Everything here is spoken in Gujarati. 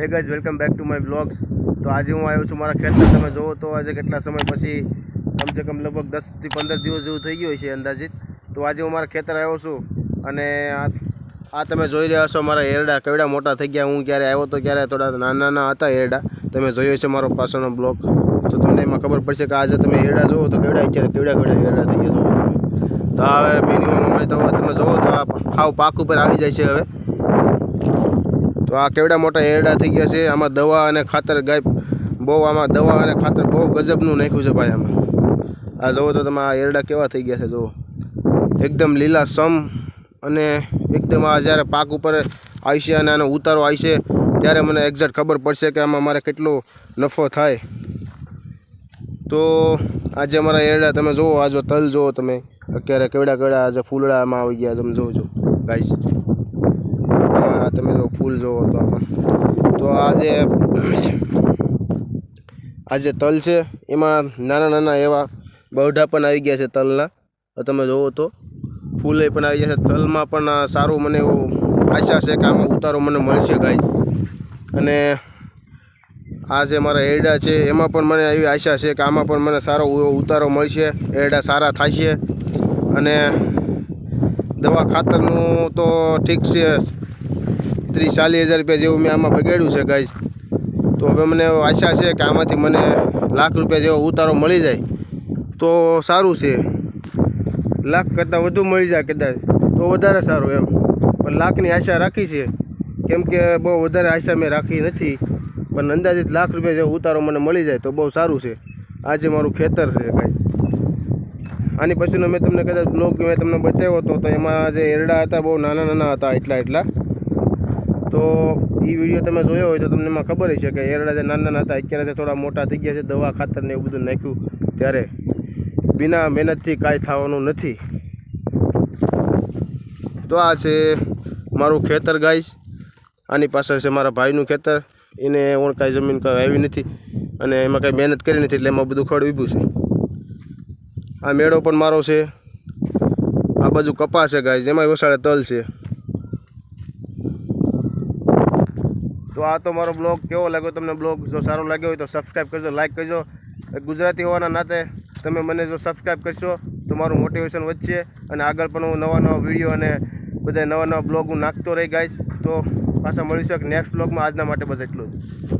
Hey guys welcome back to my blogs તો આજે હું આવ્યો છું મારા ખેતર તમે જોવો તો આજે કેટલા સમય પછી કમસે કમ લગભગ દસથી પંદર દિવસ જેવું થઈ ગયું છે અંદાજિત. તો આજે હું મારા ખેતર આવ્યો છું અને આ તમે જોઈ રહ્યા છો મારા એરડા કેવડા મોટા થઈ ગયા. હું ક્યારે આવ્યો તો ક્યારે થોડા નાના નાના હતા એરડા તમે જોયો છે મારો પાછળનો બ્લોગ. તો તમને એમાં ખબર પડશે કે આજે તમે એરડા જોવો તો કેવડા અત્યારે કેવડા કેવડા એરડા થઈ ગયા તો હવે મિનિમમ તમે જોવો તો આ હાવ પાક ઉપર આવી જાય છે હવે. તો આ કેવડા મોટા એરડા થઈ ગયા છે. આમાં દવા અને ખાતર ગાય બહુ આમાં દવા અને ખાતર બહુ ગજબનું નાખ્યું છે ભાઈ આમાં. આ જુઓ તો તમે આ એરડા કેવા થઈ ગયા છે, જુઓ. એકદમ લીલા સમ અને એકદમ આ જ્યારે પાક ઉપર આવશે અને આનો ઉતારો આવશે ત્યારે મને એક્ઝેક્ટ ખબર પડશે કે આમાં મારે કેટલો નફો થાય. તો આજે અમારા એરડા તમે જુઓ, આ જો તલ જુઓ તમે. અત્યારે કેવડા કેવડા આજે ફૂલડામાં આવી ગયા, તમે છો ગાઈશ તમે જો ફૂલ જોવો તો આમાં. તો આ જે આ જે તલ છે, એમાં નાના નાના એવા બહુઢા પણ આવી ગયા છે તલના. તમે જોવો તો, ફૂલે પણ આવી ગયા છે. તલમાં પણ સારું મને એવું આશા છે કે આમાં ઉતારો મને મળશે ગાય અને આ જે મારા એરડા છે, એમાં પણ મને એવી આશા છે કે આમાં પણ મને સારો ઉતારો મળશે. એરડા સારા થશે. અને દવા ખાતરનું તો ઠીક છે. ત્રીસ, ચાલીસ હજાર રૂપિયા જેવું મેં આમાં બગાડ્યું છે ગાય. તો હવે મને આશા છે કે આમાંથી મને લાખ રૂપિયા જેવો ઉતારો મળી જાય. તો સારું છે. લાખ કરતાં વધુ મળી જાય કદાચ. તો વધારે સારું એમ. પણ લાખની આશા રાખી છે. કેમ કે બહુ વધારે આશા મેં રાખી નથી. પણ અંદાજિત લાખ રૂપિયા જેવો ઉતારો મને મળી જાય તો બહુ સારું છે. આજે મારું ખેતર છે કાંઈ આની પછીનો મેં તમને કદાચ બ્લોગ મેં તમને બતાવ્યો હતો તો એમાં જે એરડા હતા બહુ નાના નાના હતા એટલા એટલા તો એ વીડિયો તમે જોયો હોય તો તમને એમાં ખબર છે કે એરડા જે નાના નાના હતા, અત્યારે થોડા મોટા થઈ ગયા છે, દવા ખાતર ને એવું બધું નાખ્યું ત્યારે બિના મહેનતથી કાંઈ થવાનું નથી. તો આ છે મારું ખેતર ગાઈશ આની પાછળ છે મારા ભાઈનું ખેતર. એને ઓણ કાંઈ જમીન કાંઈ આવી નથી અને એમાં કાંઈ મહેનત કરી નથી એટલે એમાં બધું ખડ ઉભું છે. આ મેળો પણ મારો છે. આ બાજુ કપાસ છે ગાય એમાંય વસાડે તલ છે. તો આ તો મારો બ્લોગ કેવો લાગ્યો તમને બ્લોગ? જો સારો લાગ્યો હોય તો સબસ્ક્રાઈબ કરજો લાઈક કરજો. ગુજરાતી હોવાના નાતે તમે મને જો સબસ્ક્રાઈબ કરશો તો મારું મોટિવેશન વધશે અને આગળ પણ હું નવા નવા વીડિયો અને બધા નવા નવા બ્લોગ હું નાખતો રહી ગાઈશ તો પાછા મળીશું એક નેક્સ્ટ બ્લોગમાં આજના માટે બસ એટલું જ.